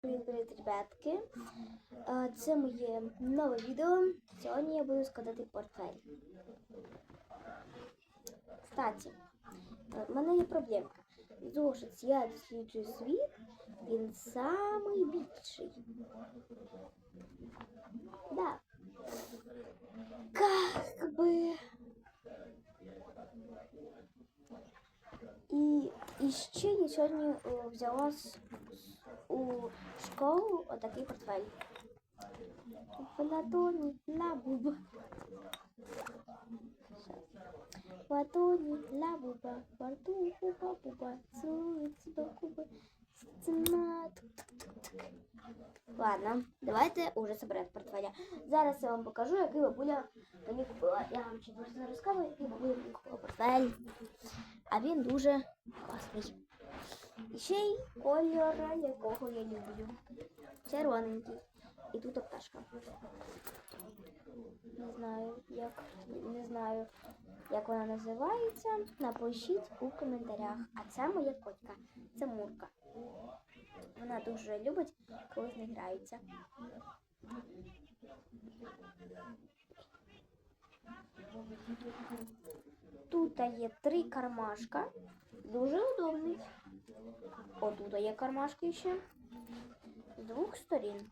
Привіт, ребятки! Це моє нове відео. Сьогодні я буду складати портфель. Кстати, в мене є проблемка. Зошит я досліджую світ, він самий більший. І, і ще я сьогодні е, взяла с- у школу отакий портфель. Платоні лабуба. Платоні лабуба. Барту буба буба. Цується до куби. Ціна. Ладно, давайте уже соберемо портфеля. Зараз я вам покажу, який бабуля мені купила. Я вам ще просто розказую, який бабуля мені купила портфель. А він дуже класний. І ще й кольора, якого я люблю. Червоненький. І тут пташка. Не знаю, як не знаю, як вона називається. Напишіть у коментарях. А це моя котка. Це Мурка. Вона дуже любить, коли з нею граються. Тут є три кармашка. Дуже удобний. Отут є кармашки ще. З двох сторін.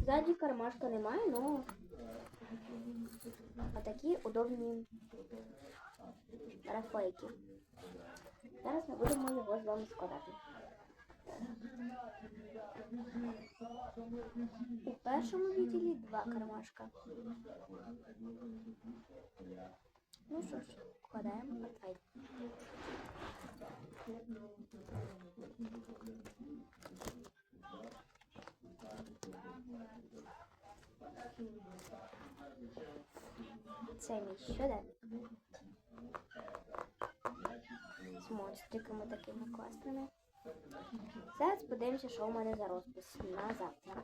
Ззаді кармашка немає, но такі удобні рафейки. Зараз ми будемо його з вами складати. У першому відділі два кармашка. Ну що ж, вкладаємо портфель. Це мій щоденник. З монстриками такими класними. Зараз подивимося, що у мене за розпис на завтра.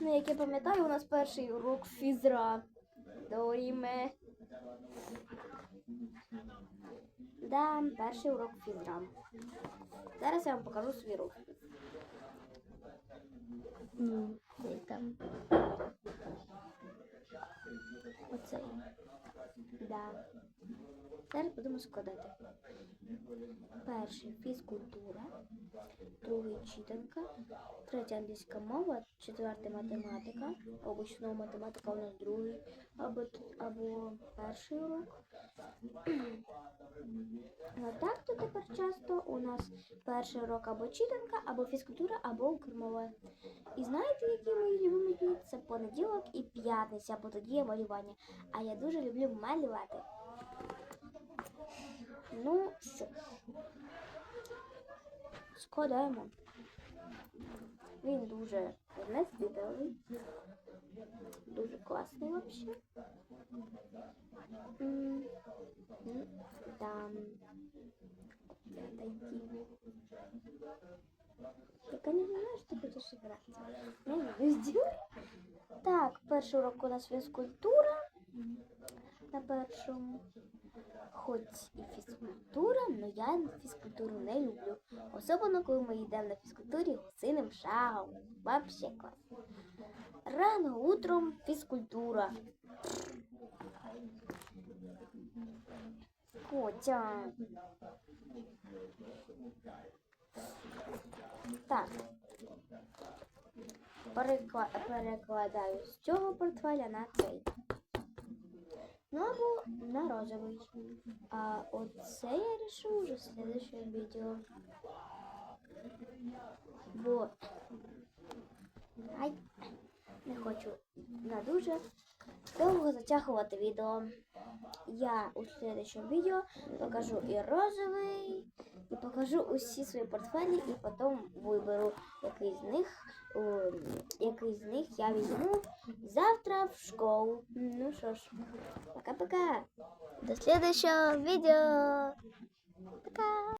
Ну, як я пам'ятаю, у нас перший урок фізра. Доріме. Да, перший урок фізра. Зараз я вам покажу свій розпис. Де там? Оцей. Да. Зараз будемо складати. Перший фізкультура, другий читанка, третя англійська мова, четвертий математика, обична математика у нас другий, або, або перший урок. А так то тепер часто у нас перший урок або читанка, або фізкультура, або укрмова. І знаєте, які мої любимі дні? Це понеділок і п'ятниця, бо тоді є малювання. А я дуже люблю малювати. Ну що ж, складаємо. Він дуже вмістителний, дуже класний взагалі. М, м, Там такий. Тільки не знаю, що ти хочеш грати. Я не везде. Так, перший урок у нас фізкультура. На першому. Хоч і фізкультура, але я фізкультуру не люблю. Особливо, коли ми йдемо на фізкультурі гусиним шагом. Вообще класно. Рано утром фізкультура. Котя. Так. Перекла... Перекладаю з цього портфеля на цей. Ну або на розовий. А оце я решу вже в следующем відео. Бо не хочу на дуже довго затягувати відео. Я у следующем відео покажу і розовий, і покажу усі свої портфелі, і потім виберу, який з них, о, який з них я візьму завтра в школу. Ну що ж, пока-пока. До следующего видео. Пока.